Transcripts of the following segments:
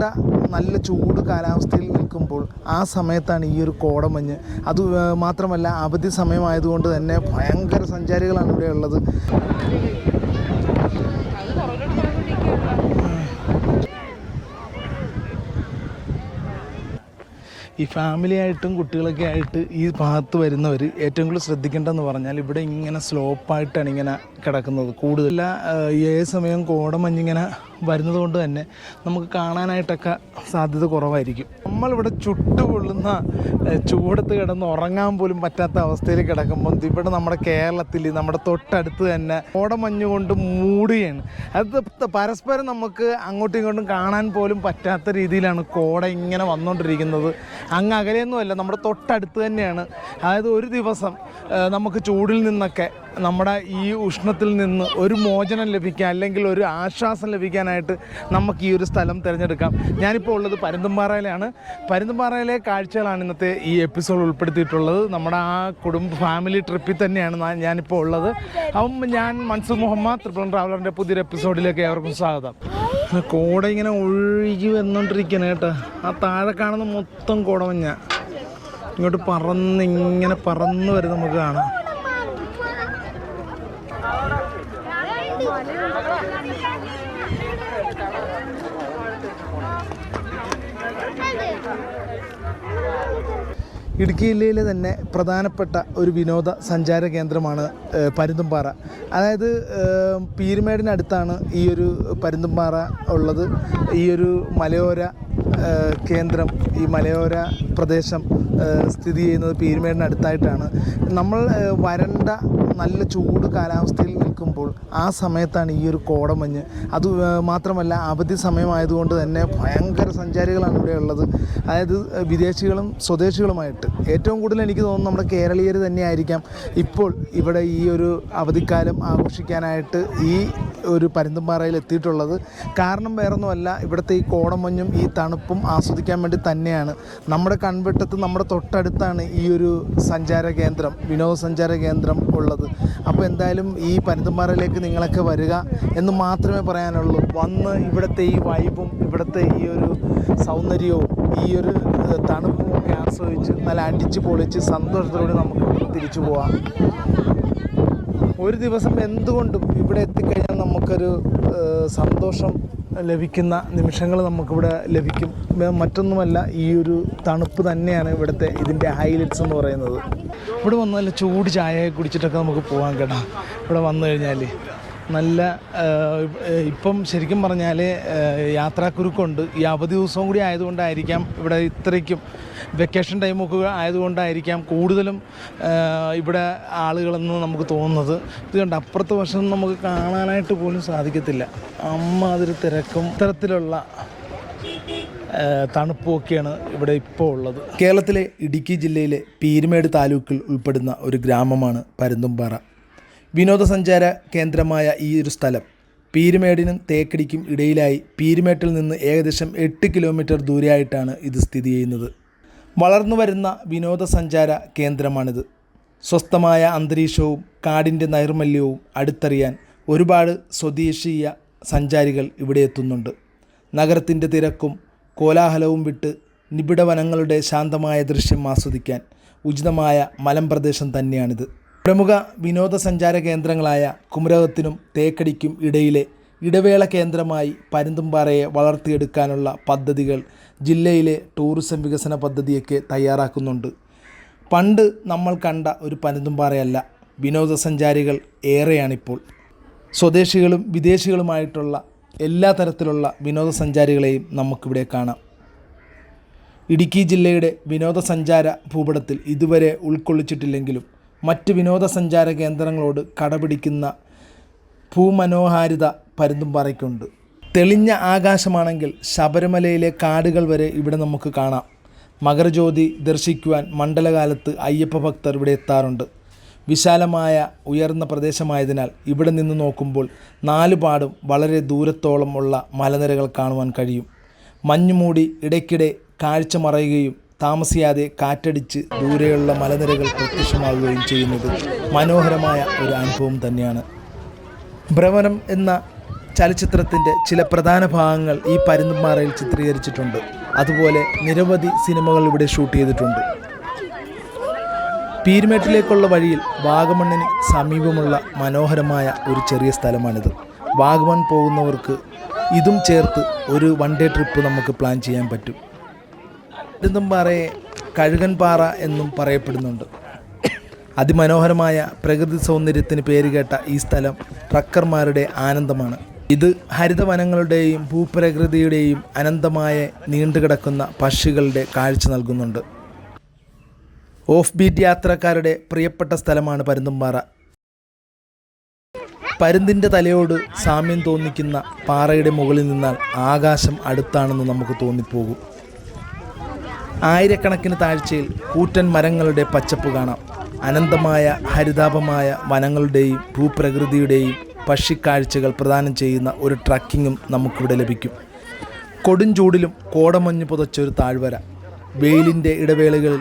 വരണ്ട നല്ല ചൂട് കാലാവസ്ഥയിൽ നിൽക്കുമ്പോൾ ആ സമയത്താണ് ഈ ഒരു കോടമഞ്ഞ് അത് മാത്രമല്ല അവധി സമയമായതുകൊണ്ട് തന്നെ ഭയങ്കര സഞ്ചാരികളാണ് ഇവിടെ ഉള്ളത്. ഈ ഫാമിലി ആയിട്ടും കുട്ടികളൊക്കെ ആയിട്ട് ഈ ഭാഗത്ത് വരുന്നവർ ഏറ്റവും കൂടുതൽ ശ്രദ്ധിക്കേണ്ടതെന്ന് പറഞ്ഞാൽ ഇവിടെ ഇങ്ങനെ സ്ലോപ്പായിട്ടാണ് ഇങ്ങനെ കിടക്കുന്നത്. കൂടുതൽ ഏത് സമയം കോടമഞ്ഞിങ്ങനെ വരുന്നത് കൊണ്ട് തന്നെ നമുക്ക് കാണാനായിട്ടൊക്കെ സാധ്യത കുറവായിരിക്കും. നമ്മളിവിടെ ചുട്ടുപൊള്ളുന്ന ചൂടത്ത് കിടന്ന് ഉറങ്ങാൻ പോലും പറ്റാത്ത അവസ്ഥയിൽ കിടക്കുമ്പോൾ ഇവിടെ നമ്മുടെ കേരളത്തിൽ നമ്മുടെ തൊട്ടടുത്ത് തന്നെ കോടമഞ്ഞ് കൊണ്ട് മൂടുകയാണ്. അത് പരസ്പരം നമുക്ക് അങ്ങോട്ടും ഇങ്ങോട്ടും കാണാൻ പോലും പറ്റാത്ത രീതിയിലാണ് കോട ഇങ്ങനെ വന്നുകൊണ്ടിരിക്കുന്നത് അങ്ങ് അകലെയൊന്നുമല്ല നമ്മുടെ തൊട്ടടുത്ത് തന്നെയാണ്. അതായത് ഒരു ദിവസം നമുക്ക് ചൂടിൽ നിന്നൊക്കെ നമ്മുടെ ഈ ഉഷ്ണത്തിൽ നിന്ന് ഒരു മോചനം ലഭിക്കാൻ അല്ലെങ്കിൽ ഒരു ആശ്വാസം ലഭിക്കാനായിട്ട് നമുക്ക് ഈ ഒരു സ്ഥലം തിരഞ്ഞെടുക്കാം. ഞാനിപ്പോൾ ഉള്ളത് പരുന്തുംപാറയിലാണ് പരുന്തുംപാറയിലെ കാഴ്ചകളാണ് ഇന്നത്തെ ഈ എപ്പിസോഡ് ഉൾപ്പെടുത്തിയിട്ടുള്ളത്. നമ്മുടെ ആ കുടുംബ ഫാമിലി ട്രിപ്പിൽ തന്നെയാണ് ഞാനിപ്പോൾ ഉള്ളത്. അപ്പം ഞാൻ മൻസൂർ മുഹമ്മദ് ത്രിപുരം ട്രാവലറിന്റെ പുതിയൊരു എപ്പിസോഡിലേക്ക് ഏവർക്കും സ്വാഗതം. കോട ഇങ്ങനെ ഒഴുകി വന്നോണ്ടിരിക്കണേ കേട്ടോ. ആ താഴെ കാണുന്ന മൊത്തം കോടമഞ്ഞ. ഇങ്ങോട്ട് പറന്ന് ഇങ്ങനെ പറന്ന് വരെ നമുക്ക് കാണാം. ഇടുക്കി ജില്ലയിലെ തന്നെ പ്രധാനപ്പെട്ട ഒരു വിനോദ സഞ്ചാര കേന്ദ്രമാണ് പരുന്തുംപാറ. അതായത് പീരുമേടിനടുത്താണ് ഈ ഒരു പരുന്തുംപാറ ഉള്ളത്. ഈ ഒരു മലയോര കേന്ദ്രം ഈ മലയോര പ്രദേശം സ്ഥിതി ചെയ്യുന്നത് പീരുമേടിനടുത്തായിട്ടാണ്. നമ്മൾ വരണ്ട നല്ല ചൂട് കാലാവസ്ഥയിൽ നിൽക്കുമ്പോൾ ആ സമയത്താണ് ഈ ഒരു കോടമഞ്ഞ് അത് മാത്രമല്ല അവധി സമയമായതുകൊണ്ട് തന്നെ ഭയങ്കര സഞ്ചാരികളാണ് ഇവിടെ ഉള്ളത്. അതായത് വിദേശികളും സ്വദേശികളുമായിട്ട്. ഏറ്റവും കൂടുതൽ എനിക്ക് തോന്നുന്നു നമ്മുടെ കേരളീയർ തന്നെയായിരിക്കാം ഇപ്പോൾ ഇവിടെ ഈ ഒരു അവധിക്കാലം ആഘോഷിക്കാനായിട്ട് ഈ ഒരു പരുന്തുംപാറയിൽ എത്തിയിട്ടുള്ളത്. കാരണം വേറൊന്നുമല്ല ഇവിടുത്തെ ഈ കോടമഞ്ഞും ഈ തണുപ്പും ആസ്വദിക്കാൻ വേണ്ടി തന്നെയാണ്. നമ്മുടെ കൺവെട്ടത്ത് നമ്മുടെ തൊട്ടടുത്താണ് ഈ ഒരു സഞ്ചാര കേന്ദ്രം വിനോദസഞ്ചാര കേന്ദ്രം ഉള്ളത്. അപ്പോൾ എന്തായാലും ഈ പരുന്തുംപാറയിലേക്ക് നിങ്ങളൊക്കെ വരിക എന്ന് മാത്രമേ പറയാനുള്ളൂ. വന്ന് ഇവിടുത്തെ ഈ വൈബും ഇവിടുത്തെ ഈ ഒരു സൗന്ദര്യവും ഈ ഒരു തണുപ്പും ഒക്കെ ആസ്വദിച്ച് നല്ല അടിച്ച് പൊളിച്ച് സന്തോഷത്തോടെ നമുക്ക് തിരിച്ചു പോവാം. ഒരു ദിവസം എന്തുകൊണ്ടും ഇവിടെ എത്തിക്കഴിഞ്ഞാൽ നമുക്കൊരു സന്തോഷം ലഭിക്കുന്ന നിമിഷങ്ങൾ നമുക്കിവിടെ ലഭിക്കും. മറ്റൊന്നുമല്ല ഈ ഒരു തണുപ്പ് തന്നെയാണ് ഇവിടുത്തെ ഇതിന്റെ ഹൈലൈറ്റ്സ് എന്ന് പറയുന്നത്. ഇവിടെ വന്ന് നല്ല ചൂട് ചായ കുടിച്ചിട്ടൊക്കെ നമുക്ക് പോകാൻ കേട്ടോ. ഇവിടെ വന്നു കഴിഞ്ഞാൽ നല്ല ഇപ്പം ശരിക്കും പറഞ്ഞാൽ യാത്രാക്കുരുക്കുണ്ട്. ഈ അവധി ദിവസവും കൂടി ആയതുകൊണ്ടായിരിക്കാം ഇവിടെ ഇത്രയ്ക്കും വെക്കേഷൻ ടൈമൊക്കെ ആയതുകൊണ്ടായിരിക്കാം കൂടുതലും ഇവിടെ ആളുകളെന്ന് നമുക്ക് തോന്നുന്നത്. ഇത് കണ്ട് അപ്പുറത്തെ വശം നമുക്ക് കാണാനായിട്ട് പോലും സാധിക്കത്തില്ല. അമ്മ അതൊരു തിരക്കും ഇത്തരത്തിലുള്ള തണുപ്പൊക്കെയാണ് ഇവിടെ ഇപ്പോൾ ഉള്ളത്. കേരളത്തിലെ ഇടുക്കി ജില്ലയിലെ പീരുമേട് താലൂക്കിൽ ഉൾപ്പെടുന്ന ഒരു ഗ്രാമമാണ് പരുന്തുംപാറ. വിനോദസഞ്ചാര കേന്ദ്രമായ ഈ ഒരു സ്ഥലം പീരുമേടിനും തേക്കടിക്കും ഇടയിലായി പീരുമേട്ടിൽ നിന്ന് ഏകദേശം എട്ട് കിലോമീറ്റർ ദൂരെയായിട്ടാണ് ഇത് സ്ഥിതി ചെയ്യുന്നത്. വളർന്നു വരുന്ന വിനോദസഞ്ചാര കേന്ദ്രമാണിത്. സ്വസ്ഥമായ അന്തരീക്ഷവും കാടിന്റെ നൈർമല്യവും അടുത്തറിയാൻ ഒരുപാട് സ്വദേശീയ സഞ്ചാരികൾ ഇവിടെ എത്തുന്നുണ്ട്. നഗരത്തിന്റെ തിരക്കും കോലാഹലവും വിട്ട് നിബിഡ വനങ്ങളുടെ ശാന്തമായ ദൃശ്യം ആസ്വദിക്കാൻ ഉചിതമായ മലമ്പ്രദേശം തന്നെയാണിത്. പ്രമുഖ വിനോദസഞ്ചാര കേന്ദ്രങ്ങളായ കുമരകത്തിനും തേക്കടിക്കും ഇടയിലെ ഇടവേള കേന്ദ്രമായി പരുന്തുംപാറയെ വളർത്തിയെടുക്കാനുള്ള പദ്ധതികൾ ജില്ലയിലെ ടൂറിസം വികസന പദ്ധതിയൊക്കെ തയ്യാറാക്കുന്നുണ്ട്. പണ്ട് നമ്മൾ കണ്ട ഒരു പരുന്തുംപാറയല്ല വിനോദസഞ്ചാരികൾ ഏറെയാണിപ്പോൾ. സ്വദേശികളും വിദേശികളുമായിട്ടുള്ള എല്ലാ തരത്തിലുള്ള വിനോദസഞ്ചാരികളെയും നമുക്കിവിടെ കാണാം. ഇടുക്കി ജില്ലയുടെ വിനോദസഞ്ചാര ഭൂപടത്തിൽ ഇതുവരെ ഉൾക്കൊള്ളിച്ചിട്ടില്ലെങ്കിലും മറ്റ് വിനോദസഞ്ചാര കേന്ദ്രങ്ങളോട് കടപിടിക്കുന്ന ഭൂമനോഹാരിത പരുന്തുംപാറയ്ക്കുണ്ട്. തെളിഞ്ഞ ആകാശമാണെങ്കിൽ ശബരിമലയിലെ കാടുകൾ വരെ ഇവിടെ നമുക്ക് കാണാം. മകരജ്യോതി ദർശിക്കുവാൻ മണ്ഡലകാലത്ത് അയ്യപ്പ ഭക്തർ ഇവിടെ എത്താറുണ്ട്. വിശാലമായ ഉയർന്ന പ്രദേശമായതിനാൽ ഇവിടെ നിന്ന് നോക്കുമ്പോൾ നാലുപാടും വളരെ ദൂരത്തോളം ഉള്ള മലനിരകൾ കാണുവാൻ കഴിയും. മഞ്ഞുമൂടി ഇടയ്ക്കിടെ കാഴ്ച മറയുകയും താമസിയാതെ കാറ്റടിച്ച് ദൂരെയുള്ള മലനിരകൾ പ്രത്യക്ഷമാവുകയും ചെയ്യുന്നത് മനോഹരമായ ഒരു അനുഭവം തന്നെയാണ്. ഭ്രമണം എന്ന ചലച്ചിത്രത്തിന്റെ ചില പ്രധാന ഭാഗങ്ങൾ ഈ പരുന്തുംപാറയിൽ ചിത്രീകരിച്ചിട്ടുണ്ട്. അതുപോലെ നിരവധി സിനിമകൾ ഇവിടെ ഷൂട്ട് ചെയ്തിട്ടുണ്ട്. പീരുമേട്ടിലേക്കുള്ള വഴിയിൽ വാഗമണ്ണിന് സമീപമുള്ള മനോഹരമായ ഒരു ചെറിയ സ്ഥലമാണിത്. വാഗമൺ പോകുന്നവർക്ക് ഇതും ചേർത്ത് ഒരു വൺ ഡേ ട്രിപ്പ് നമുക്ക് പ്ലാൻ ചെയ്യാൻ പറ്റും. പരുന്തുംപാറയെ കഴുകൻപാറ എന്നും പറയപ്പെടുന്നുണ്ട്. അതിമനോഹരമായ പ്രകൃതി സൗന്ദര്യത്തിന് പേരുകേട്ട ഈ സ്ഥലം ട്രക്കർമാരുടെ ആനന്ദമാണ്. ഇത് ഹരിതവനങ്ങളുടെയും ഭൂപ്രകൃതിയുടെയും അനന്തമായ നീണ്ടുകിടക്കുന്ന പക്ഷികളുടെ കാഴ്ച നൽകുന്നുണ്ട്. ഓഫ് ബീറ്റ് യാത്രക്കാരുടെ പ്രിയപ്പെട്ട സ്ഥലമാണ് പരുന്തുംപാറ. പരുന്തിന്റെ തലയോട് സാമ്യം തോന്നിക്കുന്ന പാറയുടെ മുകളിൽ നിന്നാൽ ആകാശം അടുത്താണെന്ന് നമുക്ക് തോന്നിപ്പോകും. ആയിരക്കണക്കിന് താഴ്ചയിൽ കൂറ്റൻ മരങ്ങളുടെ പച്ചപ്പ് കാണാം. അനന്തമായ ഹരിതാപമായ വനങ്ങളുടെയും ഭൂപ്രകൃതിയുടെയും പക്ഷിക്കാഴ്ചകൾ പ്രദാനം ചെയ്യുന്ന ഒരു ട്രക്കിങ്ങും നമുക്കിവിടെ ലഭിക്കും. കൊടുംചൂടിലും കോടമഞ്ഞ് പുതച്ചൊരു താഴ്വര വെയിലിന്റെ ഇടവേളകളിൽ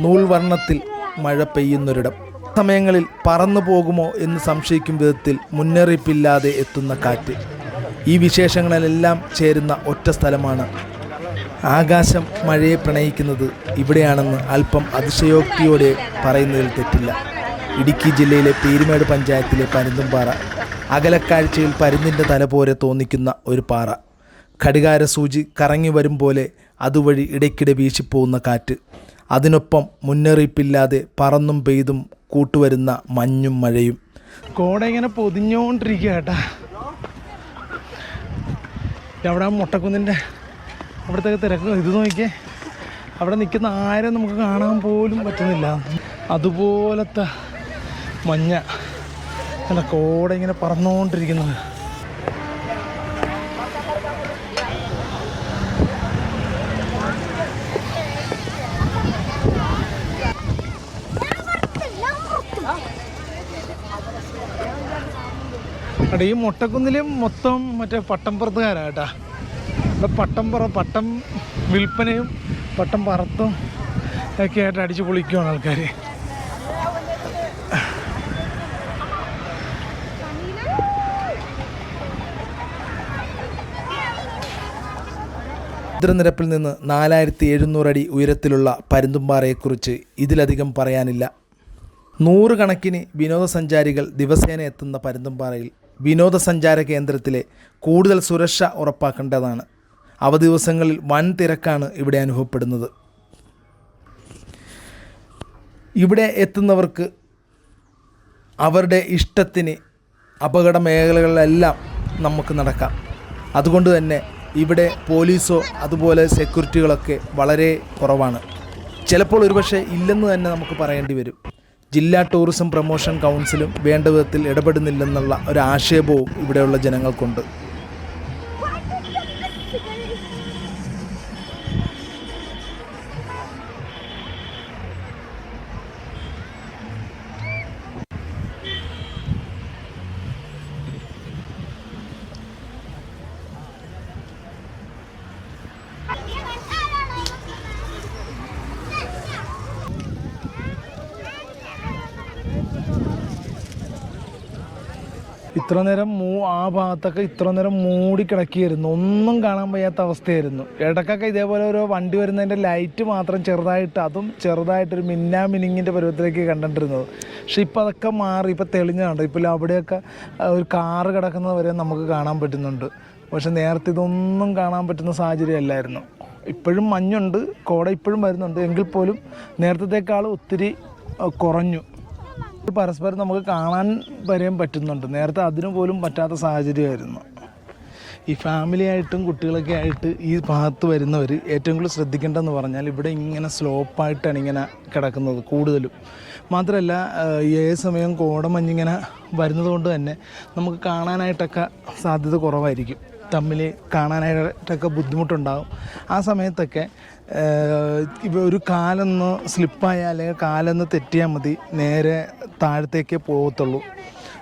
നൂൽവർണത്തിൽ മഴ പെയ്യുന്നൊരിടം. സമയങ്ങളിൽ പറന്നു പോകുമോ എന്ന് സംശയിക്കും വിധത്തിൽ മുന്നറിയിപ്പില്ലാതെ എത്തുന്ന കാറ്റ്. ഈ വിശേഷങ്ങളിലെല്ലാം ചേരുന്ന ഒറ്റ സ്ഥലമാണ് ആകാശം മഴയെ പ്രണയിക്കുന്നത് ഇവിടെയാണെന്ന് അല്പം അതിശയോക്തിയോടെ പറയുന്നതിൽ തെറ്റില്ല. ഇടുക്കി ജില്ലയിലെ പേരുമേട് പഞ്ചായത്തിലെ പരുന്തുംപാറ അകലക്കാഴ്ചയിൽ പരുന്തിന്റെ തല പോലെ തോന്നിക്കുന്ന ഒരു പാറ. ഘടികാര സൂചി കറങ്ങി വരും പോലെ അതുവഴി ഇടയ്ക്കിടെ വീശിപ്പോകുന്ന കാറ്റ്. അതിനൊപ്പം മുന്നറിയിപ്പില്ലാതെ പറന്നും പെയ്തും കൂട്ടുവരുന്ന മഞ്ഞും മഴയും. കോട ഇങ്ങനെ പൊതിഞ്ഞോണ്ടിരിക്കുക കേട്ടാ. അവിടെ മുട്ടക്കുന്നിന്റെ അവിടുത്തെ തിരക്ക്. ഇത് നോക്കിയേ. അവിടെ നിൽക്കുന്ന ആരും നമുക്ക് കാണാൻ പോലും പറ്റുന്നില്ല. അതുപോലത്തെ മഞ്ഞ അല്ല കോട ഇങ്ങനെ പറന്നുകൊണ്ടിരിക്കുന്നത്. അവിടെ ഈ മുട്ടക്കുന്നിലും മൊത്തം മറ്റേ പട്ടംപുറത്തുകാരാ കേട്ടാ. ഇവിടെ പട്ടം പറ പട്ടം വിൽപ്പനയും പട്ടം പറത്തും ഒക്കെ ആയിട്ട് അടിച്ച് പൊളിക്കുവാണ് ആൾക്കാർ സമുദ്രനിരപ്പിൽ നിന്ന് നാലായിരത്തി എഴുന്നൂറ് അടി ഉയരത്തിലുള്ള പരുന്തുംപാറയെക്കുറിച്ച് ഇതിലധികം പറയാനില്ല. നൂറുകണക്കിന് വിനോദസഞ്ചാരികൾ ദിവസേന എത്തുന്ന പരുന്തുംപാറയിൽ വിനോദസഞ്ചാര കേന്ദ്രത്തിലെ കൂടുതൽ സുരക്ഷ ഉറപ്പാക്കേണ്ടതാണ്. അവധി ദിവസങ്ങളിൽ വൻ തിരക്കാണ് ഇവിടെ അനുഭവപ്പെടുന്നത്. ഇവിടെ എത്തുന്നവർക്ക് അവരുടെ ഇഷ്ടത്തിന് അപകട മേഖലകളിലെല്ലാം നമുക്ക് നടക്കാം. അതുകൊണ്ട് തന്നെ ഇവിടെ പോലീസോ അതുപോലെ സെക്യൂരിറ്റികളൊക്കെ വളരെ കുറവാണ്. ചിലപ്പോൾ ഒരുപക്ഷെ ഇല്ലെന്ന് തന്നെ നമുക്ക് പറയേണ്ടി വരും. ജില്ലാ ടൂറിസം പ്രൊമോഷൻ കൗൺസിലും വേണ്ട വിധത്തിൽ ഇടപെടുന്നില്ലെന്നുള്ള ഒരു ആക്ഷേപവും ഇവിടെയുള്ള ജനങ്ങൾക്കുണ്ട്. ഇത്ര നേരം മൂ ആ ഭാഗത്തൊക്കെ ഇത്ര നേരം മൂടി കിടക്കിയായിരുന്നു. ഒന്നും കാണാൻ വയ്യാത്ത അവസ്ഥയായിരുന്നു. ഇടക്കൊക്കെ ഇതേപോലെ ഓരോ വണ്ടി വരുന്നതിന്റെ ലൈറ്റ് മാത്രം ചെറുതായിട്ട് അതും ചെറുതായിട്ടൊരു മിന്നാ മിനിങ്ങിന്റെ പരുവത്തിലേക്ക് കണ്ടിട്ടിരുന്നത്. പക്ഷെ ഇപ്പം അതൊക്കെ മാറി ഇപ്പം തെളിഞ്ഞുണ്ട് ഇപ്പോൾ അവിടെയൊക്കെ ഒരു കാറ് കിടക്കുന്നത് വരെ നമുക്ക് കാണാൻ പറ്റുന്നുണ്ട്. പക്ഷെ നേരത്തെ ഇതൊന്നും കാണാൻ പറ്റുന്ന സാഹചര്യമല്ലായിരുന്നു ഇപ്പോഴും മഞ്ഞുണ്ട് കോട ഇപ്പോഴും വരുന്നുണ്ട്. എങ്കിൽ പോലും നേരത്തേക്കാൾ ഒത്തിരി കുറഞ്ഞു. പരസ്പരം നമുക്ക് കാണാൻ വരെയും പറ്റുന്നുണ്ട്. നേരത്തെ അതിനു പോലും പറ്റാത്ത സാഹചര്യമായിരുന്നു. ഈ ഫാമിലി ആയിട്ടും കുട്ടികളൊക്കെ ആയിട്ട് ഈ ഭാഗത്ത് വരുന്നവർ ഏറ്റവും കൂടുതൽ ശ്രദ്ധിക്കേണ്ടതെന്ന് പറഞ്ഞാൽ ഇവിടെ ഇങ്ങനെ സ്ലോപ്പായിട്ടാണ് ഇങ്ങനെ കിടക്കുന്നത് കൂടുതലും. മാത്രമല്ല ഏത് സമയം കോടമഞ്ഞിങ്ങനെ വരുന്നത് കൊണ്ട് തന്നെ നമുക്ക് കാണാനായിട്ടൊക്കെ സാധ്യത കുറവായിരിക്കും. തമ്മിൽ കാണാനായിട്ടൊക്കെ ബുദ്ധിമുട്ടുണ്ടാകും ആ സമയത്തൊക്കെ ഇപ്പോൾ ഒരു കാലൊന്ന് സ്ലിപ്പായാൽ അല്ലെങ്കിൽ കാലൊന്ന് തെറ്റിയാൽ മതി. നേരെ താഴത്തേക്കേ പോകത്തുള്ളൂ.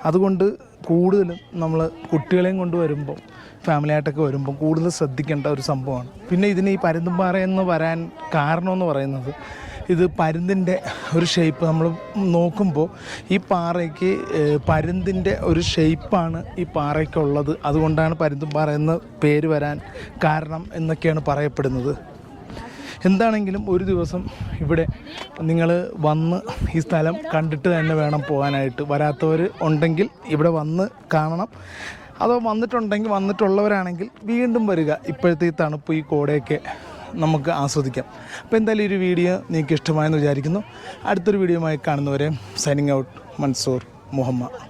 അതുകൊണ്ട് കൂടുതലും നമ്മൾ കുട്ടികളെയും കൊണ്ട് വരുമ്പം ഫാമിലി ആയിട്ടൊക്കെ വരുമ്പോൾ കൂടുതൽ ശ്രദ്ധിക്കേണ്ട ഒരു സംഭവമാണ്. പിന്നെ ഇതിന് ഈ പരുന്തുംപാറ എന്ന് വരാൻ കാരണമെന്ന് പറയുന്നത് ഇത് പരുന്തിന്റെ ഒരു ഷേപ്പ് നമ്മൾ നോക്കുമ്പോൾ ഈ പാറയ്ക്ക് പരുന്തിന്റെ ഒരു ഷേപ്പാണ് ഈ പാറയ്ക്കുള്ളത്. അതുകൊണ്ടാണ് പരുന്തുംപാറ എന്ന് പേര് വരാൻ കാരണം എന്നൊക്കെയാണ് പറയപ്പെടുന്നത്. എന്താണെങ്കിലും ഒരു ദിവസം ഇവിടെ നിങ്ങൾ വന്ന് ഈ സ്ഥലം കണ്ടിട്ട് തന്നെ വേണം പോകാനായിട്ട്. വരാത്തവർ ഉണ്ടെങ്കിൽ ഇവിടെ വന്ന് കാണണം. അതോ വന്നിട്ടുണ്ടെങ്കിൽ വന്നിട്ടുള്ളവരാണെങ്കിൽ വീണ്ടും വരിക. ഇപ്പോഴത്തെ ഈ തണുപ്പ് ഈ കോടയൊക്കെ നമുക്ക് ആസ്വദിക്കാം. അപ്പോൾ എന്തായാലും ഒരു വീഡിയോ നിങ്ങൾക്ക് ഇഷ്ടമായെന്ന് വിചാരിക്കുന്നു. അടുത്തൊരു വീഡിയോയുമായി കാണുന്നവരെ സൈനിങ് ഔട്ട് മൻസൂർ മുഹമ്മദ്.